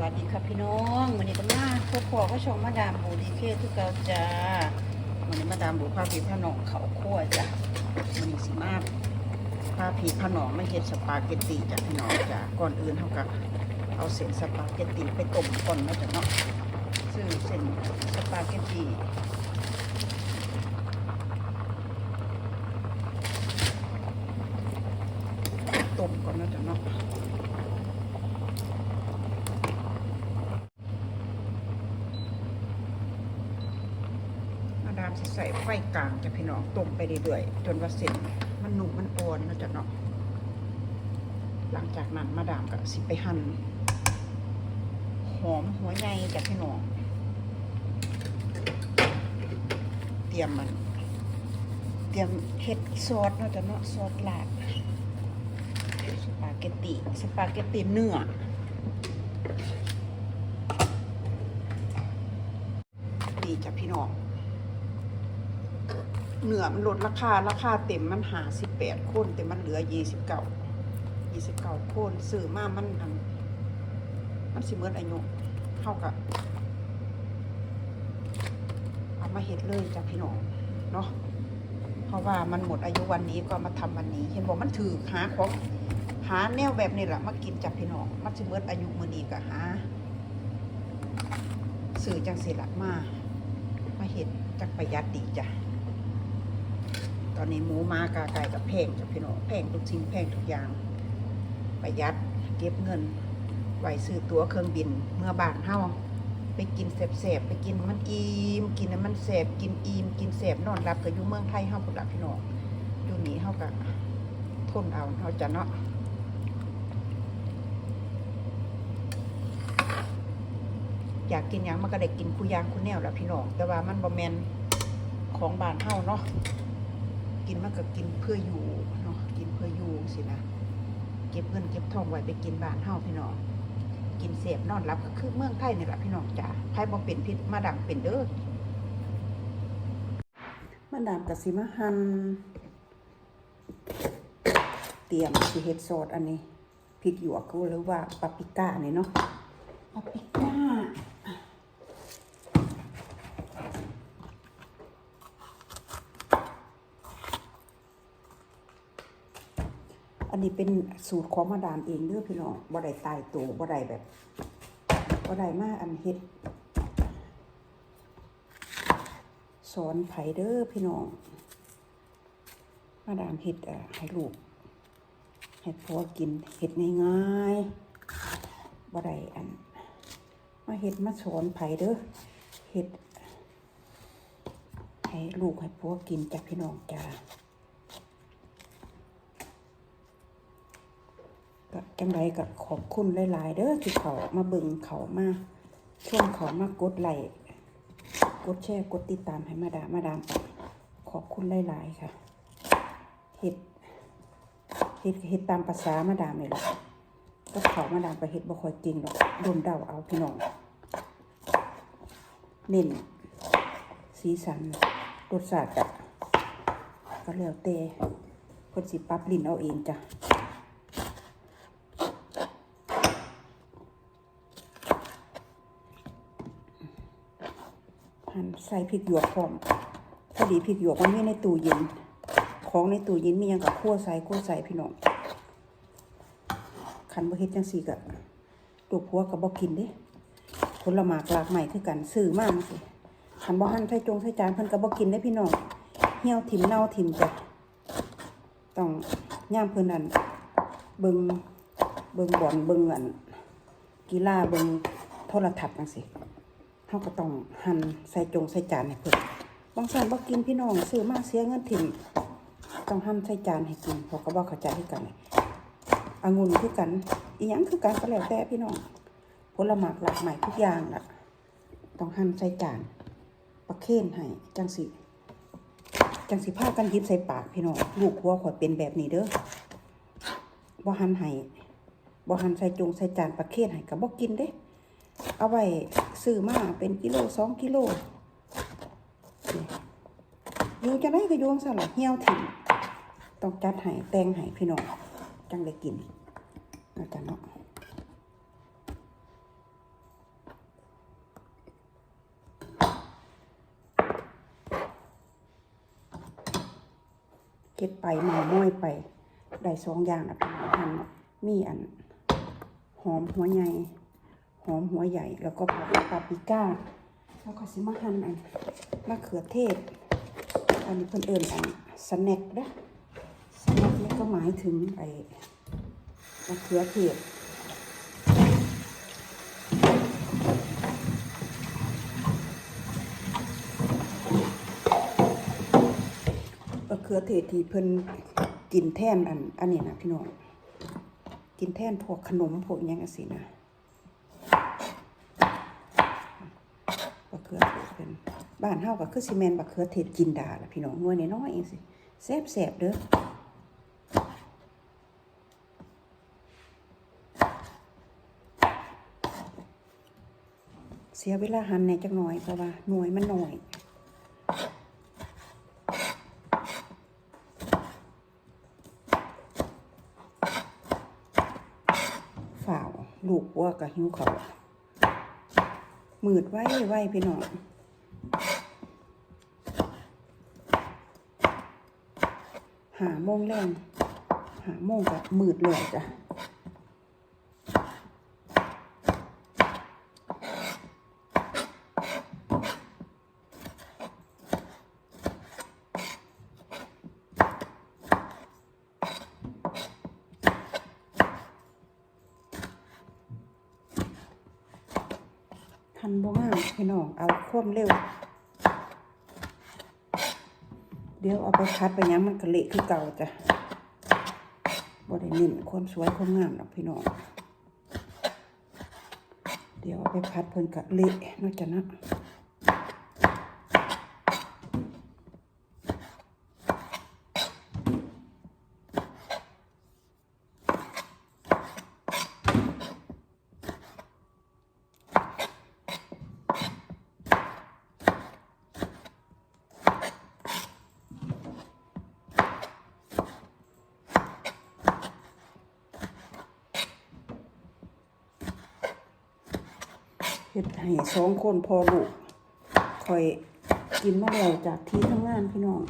วัสดีครับพี่น้องวันนี้ก็มาพบพ่อก็ชมมาดามบูดีเคทุกเกาจ้าวันนี้มาดามบูพาพีพระนองเขาขั้วจ้ะวันนี้สิมาพาพีพระนองไม่เห็นสปาเกตตีจ้ะพี่น้องจ้ะก่อนอื่นเท่ากับเอาเส้นสปาเกตตีไปต้มก่อนนะจ้ะเนาะซื้อเส้นสปาเกตตีมก่อนนะจ้ะเนาะ มาดาม สิใส่ไฟกลางจะพี่น้องต้มไปเรื่อยๆจนว่าเส้นมันหนุ่มมันอ่อนแล้วจ้ะเนาะหลังจากนั้นมาดามก็สิไปหั่นหอมหัวใหญ่จ้ะพี่น้องเตรียมมัน เตรียมเห็ดซอสเนาะจ้ะเนาะซอสลาดสปาเกตตีสปาเกตตีเนื้อ ดีจ้ะพี่น้อง เหนื อมันลดราคาราคาเต็มมันหาสิบแปดคนแต่มันเหลือยี่สิบเก้ายี่สิบเก้าคนซื้อมามันอันมันสิเมื่ออายุเท่ากับเอามาเห็ดเลยจ้ะพี่น้องเนาะเพราะว่ามันหมดอายุวันนี้ก็มาทำวันนี้ เห็นบอกมันถือหาของหาแนวแบบนี้แหละมากินจ้ะพี่น้องมันสิเมื่ออายุมือนี้ก็หาซื้อจังสิละมามาเห็ดจักประหยัดดีจ้ะ อนนี้หมูมากาไก่กับแพงจ้ะพี่น้องแพงทุกสิ่งแพงทุกอย่าง ประหยัดเก็บเงินไหวซื้อตั๋วเครื่องบินเมื่อบานเฮาไปกินแสบๆไปกินมันอิ่มกินแล้วมันแสบกินอิ่มกินแสบนอนรับก็อยู่เมืองไทยเฮาพุ่นละพี่น้องอยู่นี้เฮาก็ทนเอาเฮาจะเนาะอยากกินยังมันก็ได้กินคุยางคุแนวแหล้วพี่น้องแต่ว่ามันบ่แมนของบานเฮาเนาะ กินมันก็กินเพื่ออยู่เนาะกินเพื่ออยู่สินะเก็บเงินเก็บทองไว้ไปกินบ้านเฮาพี่น้องกินเสพนอนรับก็คือเมืองไทยนี่แหละพี่น้องจ้าไผบ่เป็นพิษมาดังเป็นเด้อมาดามกะสิมาหั่นเตรียมสิเฮ็ดซอสอันนี้พริกหยวกหรือว่าปาปริก้านี่เนาะปาปริก้า อันนี้เป็นสูตรของมาดามเองเด้อพี่น้องบ่ได้ตายตัวบ่ได้แบบบ่ได้มาอันเฮ็ดสอนไผเด้อพี่น้อง มาดามเฮ็ดอะให้ลูกให้พ่อกินเฮ็ดง่ายๆบ่ได้อัน มาเฮ็ดมาสอนไผเด้อเฮ็ดให้ลูกให้พวกกินจากพี่น้องจ้า จังไรก็ขอบคุณหลาย ๆ เด้อที่เขามาเบิ่งเขามาช่วงเขามากดไลค์กดแชร์กดติดตามให้มาดามมาดามไปขอบคุณหลาย ๆ ค่ะเฮ็ดเฮ็ดเฮ็ดตามภาษามาดามนี่แหละก็เขามาดามไปเฮ็ดบ่ค่อยเก่งหรอกโดนเดาเอาพี่น้องเน้นสีสันรสชาติอะก็แล้วแต่เพิ่นสิปรับลิ้นเอาเองจ้ะ หันใส่พริกหยวกพร้อมพอดีพริกหยวกมันมีในตู้เย็น ของในตู้เย็นมียังกับคั่วใส่คั่วใส่พี่น้องคันบ่เฮ็ดจังซี่ก็ตัวผัวก็บ่กินเด้ผลหมากหลากใหม่คือกันซื้อมากสิคันบ่หั่นใส่จงใส่จานเพิ่นก็บ่กินได้พี่น้องเหี่ยวถิ่มเน่าถิ่มจ้ะต้องย่ามเพิ่นอันเบิงเบิงบอลเบิงอันกีฬาเบิงโทรทัศน์จังซี่ เฮาก็ต้องหั่นใส่จงใส่จานให้เพิ่นบางส่วนบ่กินพี่น้องซื้อมาเสียเงินถิ่มต้องหั่นใส่จานให้กินเพราก็บ่เข้าใจคือกันองุ่นคือกัน อีหยังคือกันก็แล้วแต่พี่น้องผลหมากหลากใหม่ทุกอย่างล่ะ ต้องหั่นใส่จานประเคนให้จังสิจังสิพากันยิบใส่ปากพี่น้องลูกหัวขวเป็นแบบนี้เด้อบ่หั่นให้บ่หั่นใส่จงใส่จานประเคนให้ก็บ่กินเด้ เอาไว้ซื้อมาเป็นกิโลสองกิโลอยู่จะได้ก็โยงสลัดเหี่ยวถิ่นต้องจัดไห้แตงไห้พี่น้องจังได้กินนะจ๊ะเนาะเก็บไปมาม้อยไป ได้สองอย่างนะพี่น้องมีอันหอมหัวใหญ่ หอมหัวใหญ่ แล้วก็ปาปาปริก้า แล้วก็สิมาหั่นอันมะเขือเทศ อันนี้เพิ่นเอิ้นอันสแน็คเด้อสแน็คนี่ก็หมายถึงไอ้มะเขือเทศมะเขือเทศที่เพิ่นกินแทนอันอันนี้นะพี่น้องกินแท่นพวกขนมพวกอิหยังจังซี่นะมะเขือเป็นบ้านเฮาก็คือสิแม่นมะเขือเทศจินดาล่ะพี่น้องน่วยน้อยเองสิแซ่บเด้อเสียเวลาหั่นในจักหน่อยเพราะว่าหน่วยมันหน้อยฝ่าวลูกว่ากับหิ้วเขา มืดไว้ไว้พี่น้องหาโมงแรงหาโมงกับมืดเลยจ้ะ ทันบ่งามพี่น้องเอาควมเร็ว เดี๋ยวเอาไปคัดไปยังมันกะเละคือเก่าจ้ะบ่ได้เน้นความสวยความงามหรอกพี่น้องเดี๋ยวเอาไปพัดเพิ่นกะเละนอกจากนั้น เฮ็ดให้สองคนพอลูกคอยกินมาแล้วจากที่ทำงานพี่น้อง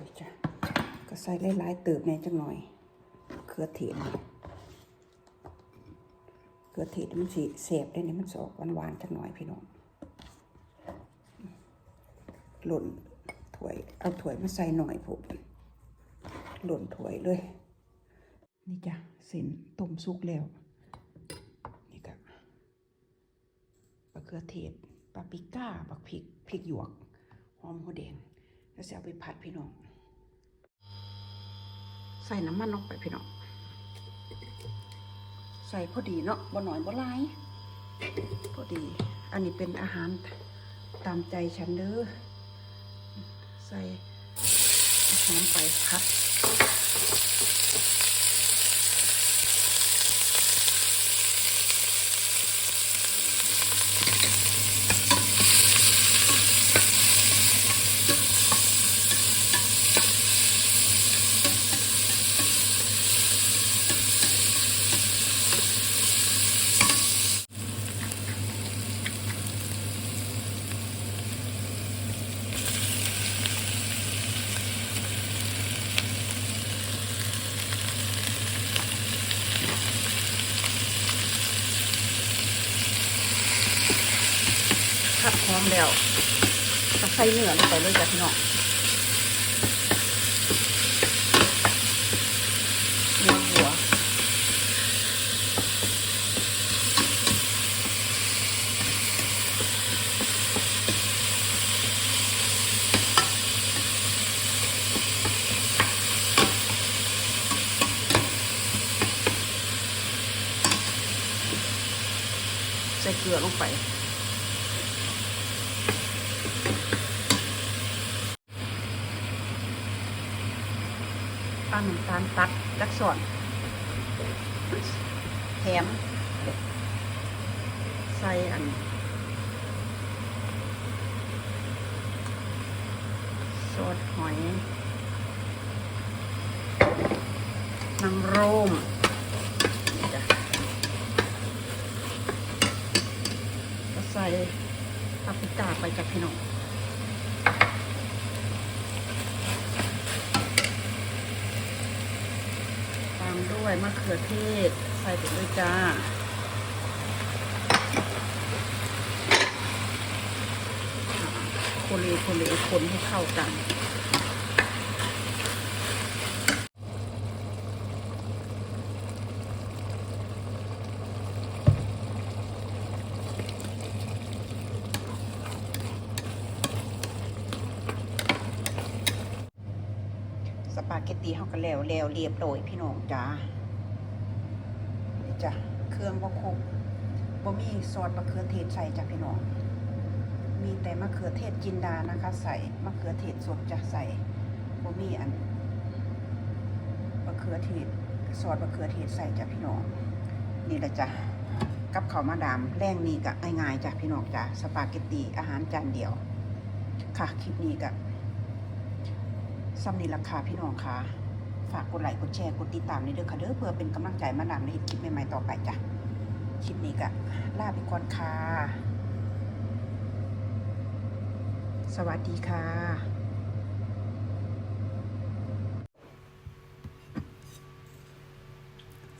นี่จ้ะก็ใส่หลายๆเติบในจังหน่อยเขือเทศนี่เขือเทศมันสิเสบได้นี่มันสออกหวานๆจังหน่อยพี่น้องหล่น ถ้วย เอาถ้วยมาใส่หน่อยผมหล่นถ้วยเลย นี่จ้ะเส้นต้มสุกแล้ว นี่ก็มะเขือเทศปาปิก้าบักพริกพริกหยวก หอมหัวแดง แล้วจะเอาไปผัดพี่น้อง ใส่น้ำมันลงไปพี่น้อง ใส่พอดีเนาะบ่หน่อยบ่หลายพอดี อันนี้เป็นอาหารตามใจฉันเด้อ ใส่หอมไปพับ แล้วก็ใส่เนื้อลงไปเลยจ้ะพี่น้องเนื้อหัวใส่เกลือลงไป ปลาน้ำตาลตัดจักส่วนแถมใส่อันซอสหอยนางรมนี่จ้ะปาปริก้าไปจากพี่น้อง ตามด้วยมะเขือเทศ ใส่ไปด้วยจ้าโคเลโคเลคนให้เข้ากันสปาเกตตีเขาก็แล้วแล้วเรียบร้อยพี่น้องจ้า จ้ะ เครื่องบ่ครบบ่มีซอสมะเขือเทศใส่จ้ะพี่น้อง มีแต่มะเขือเทศจินดานะคะ ใส่มะเขือเทศสดจะใส่บ่มีอันมะเขือเทศซอสมะเขือเทศใส่จ้ะพี่น้อง นี่แหละจ้ะ กับข้าวมาดามแรงนี่ก็ง่ายๆจ้ะพี่น้องจ้ะ สปาเกตตีอาหารจานเดียว ค่ะคลิปนี้ก็สำนีราคาพี่น้องค่ะ ฝากกดไลค์กดแชร์กดติดตามในเด้อค่ะเด้อเพื่อเป็นกำลังใจมาดามในคลิปใหม่ๆต่อไปจ้ะคลิปนี้ก็ลาไปก่อนค่ะ สวัสดีค่ะ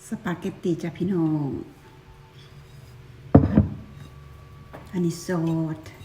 สปาเกตตีจ้ะพี่น้อง อันนี้ซอส